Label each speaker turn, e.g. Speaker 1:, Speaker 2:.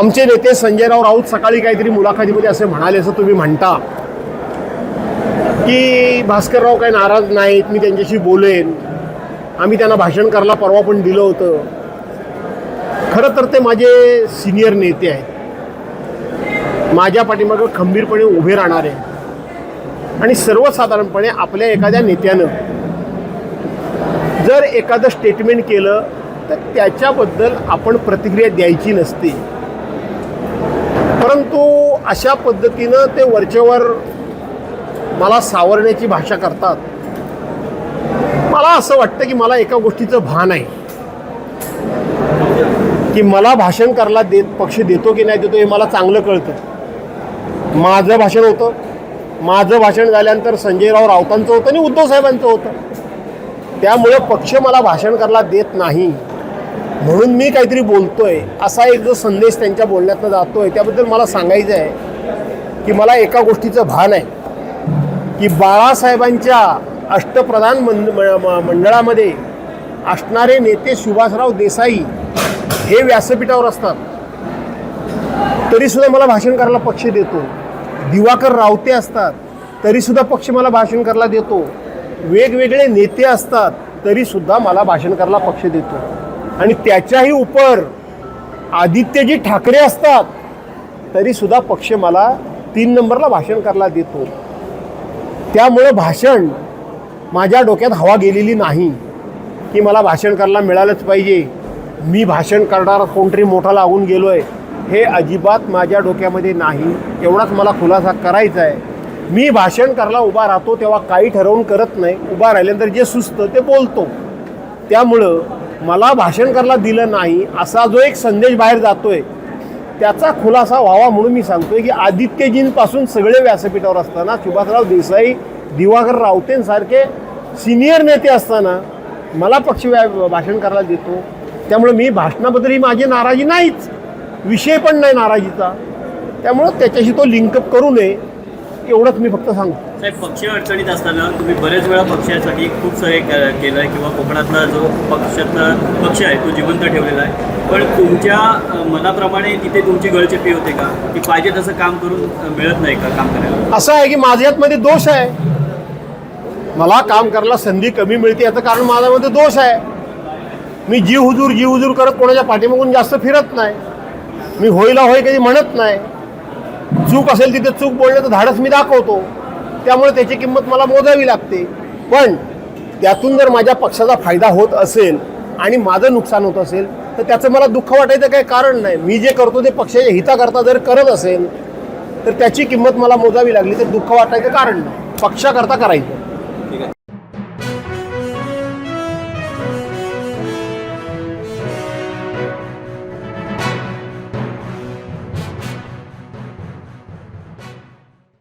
Speaker 1: आमचे नेते संजयराव राऊत सकाळी काहीतरी मुलाखतीमध्ये असे म्हणाले असं तुम्ही म्हणता. की भास्करराव काही नाराज नाहीत मी त्यांच्याशी बोलेन. आम्ही त्यांना भाषण करायला परवा पण दिलं होतं. खरं तर ते माझे सिनियर नेते आहेत. माझ्या पाठीमागं खंबीरपणे उभे राहणारे. आणि सर्वसाधारणपणे आपल्या एखाद्या नेत्यानं जर एखादं स्टेटमेंट केलं तर त्याच्याबद्दल आपण प्रतिक्रिया द्यायची नसते. परंतु अशा पद्धतीनं ते वरचेवर मला सावरण्याची भाषा करतात. मला असं वाटतं की मला एका गोष्टीचं भान आहे. की मला भाषण करायला देत पक्ष देतो की नाही देतो हे मला चांगलं कळतं. माझं भाषण होतं. माझं भाषण झाल्यानंतर संजयराव राऊतांचं होतं आणि उद्धव साहेबांचं होतं. त्यामुळे पक्ष मला भाषण करायला देत नाही. म्हणून मी काहीतरी बोलतोय असा एक जो संदेश त्यांच्या बोलण्यातनं जातोय त्याबद्दल मला सांगायचं आहे की मला एका गोष्टीचं भान आहे. की बाळासाहेबांच्या अष्टप्रधान मंड म- मंडळामध्ये असणारे नेते सुभाषराव देसाई हे व्यासपीठावर असतात. तरीसुद्धा मला भाषण करायला पक्ष देतो. दिवाकर रावते असतात तरीसुद्धा पक्ष मला भाषण करायला देतो. वेगवेगळे नेते असतात तरीसुद्धा मला भाषण करायला पक्ष देतो. आणि त्याच्याही उपर आदित्यजी ठाकरे असतात तरीसुद्धा पक्ष मला तीन नंबरला भाषण करायला देतो. त्यामुळं भाषण माझ्या डोक्यात हवा गेलेली नाही की मला भाषण करायला मिळालंच पाहिजे. मी भाषण करणारा कोणतरी मोठा लागून गेलो आहे हे अजिबात माझ्या डोक्यामध्ये नाही. एवढाच मला खुलासा करायचा आहे. मी भाषण करायला उभा राहतो तेव्हा काही ठरवून करत नाही. उभा राहिल्यानंतर जे सुचतं ते बोलतो. त्यामुळं मला भाषण करायला दिलं नाही असा जो एक संदेश बाहेर जातोय त्याचा खुलासा व्हावा म्हणून मी सांगतोय की आदित्यजींपासून सगळे व्यासपीठावर असताना सुभाषराव देसाई दिवाकर रावतेंसारखे सिनियर नेते असताना मला पक्ष व्या- भाषण करायला देतो. त्यामुळे मी भाषणाबद्दल ही माझी नाराजी नाहीच. विषय पण नाही नाराजीचा. त्यामुळं त्याच्याशी तो लिंकअप करू नये. एवढंच मी फक्त सांगतो.
Speaker 2: साहेब पक्ष अडचणीत असताना तुम्ही बरेच वेळा पक्षासाठी खूप सारे केलं आहे किंवा कोकणातला जो पक्षातला पक्ष आहे तो जिवंत ठेवलेला आहे. पण तुमच्या मनाप्रमाणे तिथे तुमची गळचेपी होते का? की पाहिजे तसं काम करून मिळत नाही का काम करायला?
Speaker 1: असं आहे की माझ्यातमध्ये दोष आहे. मला काम करायला संधी कमी मिळते याचं कारण माझ्यामध्ये दोष आहे. मी जीव हुजूर जीव हुजूर करत कोणाच्या पाठीमागून जास्त फिरत नाही. मी होईला होय कधी म्हणत नाही. चूक असेल तिथे चूक बोलण्याचं धाडस मी दाखवतो. त्यामुळे त्याची किंमत मला मोजावी लागते. पण त्यातून जर माझ्या पक्षाचा फायदा होत असेल आणि माझं नुकसान होत असेल तर त्याचं मला दुःख वाटायचं काही कारण नाही. मी जे करतो ते पक्षाच्या हिताकरता जर करत असेल तर त्याची किंमत मला मोजावी लागली तर दुःख वाटायचं कारण नाही. पक्षाकरता करायचं.